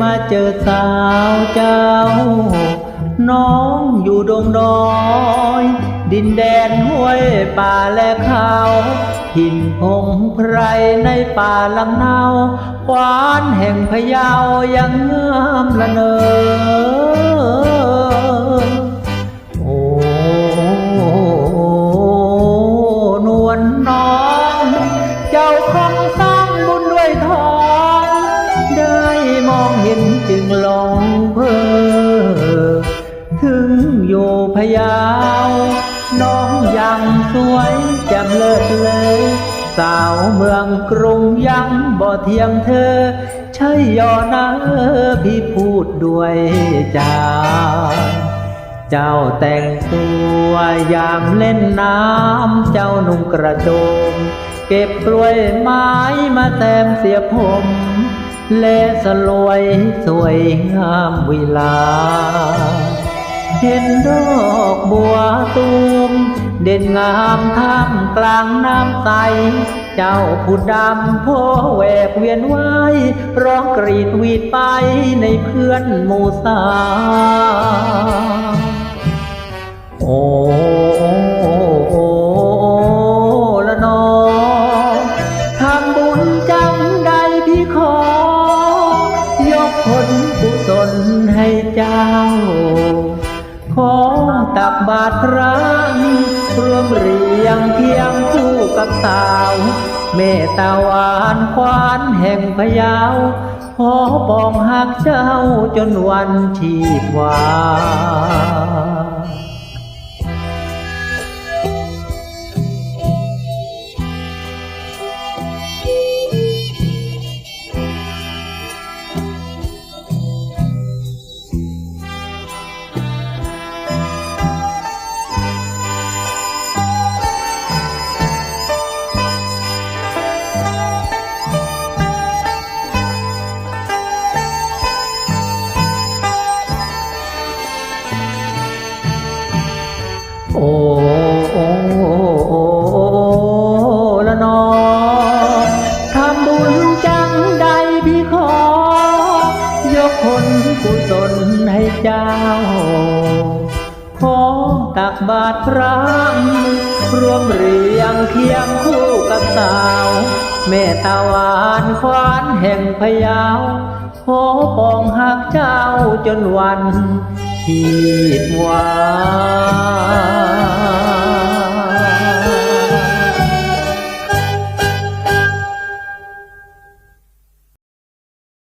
มาเจอสาวเจ้า น้องอยู่ดงดอย ดินแดนห้วยป่าและเขาหินพงไพรในป่าลำเนาควานแห่งพยาวยังงามละเนอ ยู่พยาว น้องยังสวยแจ่มเลิศเลอสาวเมืองกรุงยังบ่เทียมเธอ ใช่ยอนะพี่พูดด้วยใจเจ้าแต่งตัวยามเล่นน้ำ เจ้านุ่งกระโจม เก็บกล้วยไม้มาแต้มเสียผม เลสลวยสวยงามวิลา เห็นดอกบัวตูม เด่นงามท่ามกลางน้ำใส เจ้าผู้ดำพ่อแหวกเวียนไว้ร้องกรีดวีดไปในเพื่อนหมูสาโอ้โอ้ละนอทำบุญจังใดพี่ขอยกผล ขอตักบาตรพระรวมเรียงเคียงคู่กับสาว เมตตาหวานควานแห่งพยาวขอปองหักเจ้าจนวันชีพวา ละนอทำบุญจังใดพี่ขอ ยกผลกุศลให้เจ้า ขอตักบาตรพระรวมเรียงเคียงคู่กับสาว แม่ตาวานควานแห่งพยาวขอปองหักเจ้าจนวันชีดวา